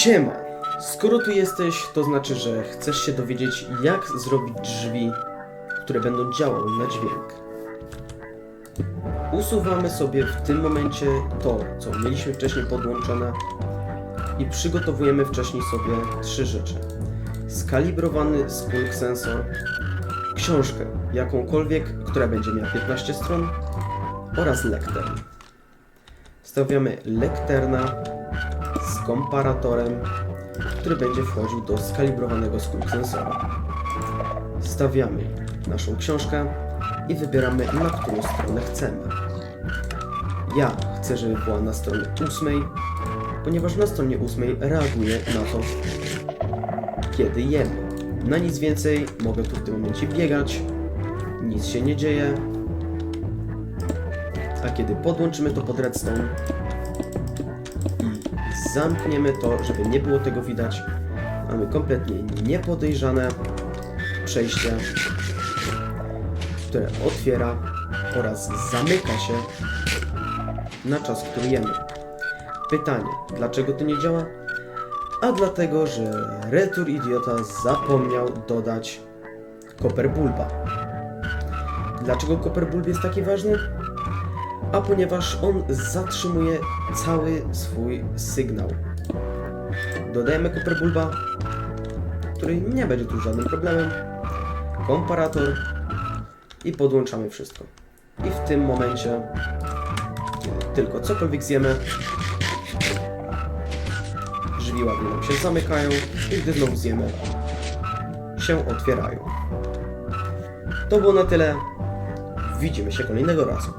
Siema! Skoro tu jesteś, to znaczy, że chcesz się dowiedzieć, jak zrobić drzwi, które będą działały na dźwięk. Usuwamy sobie w tym momencie to, co mieliśmy wcześniej podłączone i przygotowujemy wcześniej sobie trzy rzeczy. Skalibrowany skulk sensor, książkę, jakąkolwiek, która będzie miała 15 stron oraz lektern. Stawiamy lekterna komparatorem, który będzie wchodził do skalibrowanego skulk sensora. Stawiamy naszą książkę i wybieramy, na którą stronę chcemy. Ja chcę, żeby była na stronie ósmej, ponieważ na stronie ósmej reaguje na to, kiedy jemy. Na nic więcej mogę tu w tym momencie biegać, nic się nie dzieje, a kiedy podłączymy to pod redstone zamkniemy to, żeby nie było tego widać, mamy kompletnie niepodejrzane przejście, które otwiera oraz zamyka się na czas, który jemy. Pytanie, dlaczego to nie działa? A dlatego, że Retur Idiota zapomniał dodać Copper Bulba. Dlaczego Copper Bulb jest taki ważny? A ponieważ on zatrzymuje cały swój sygnał. Dodajemy Copper Bulba, który nie będzie tu żadnym problemem. Komparator i podłączamy wszystko. I w tym momencie, kiedy tylko cokolwiek zjemy, drzwi ładnie nam się zamykają i gdy znowu zjemy, się otwierają. To było na tyle. Widzimy się kolejnego razu.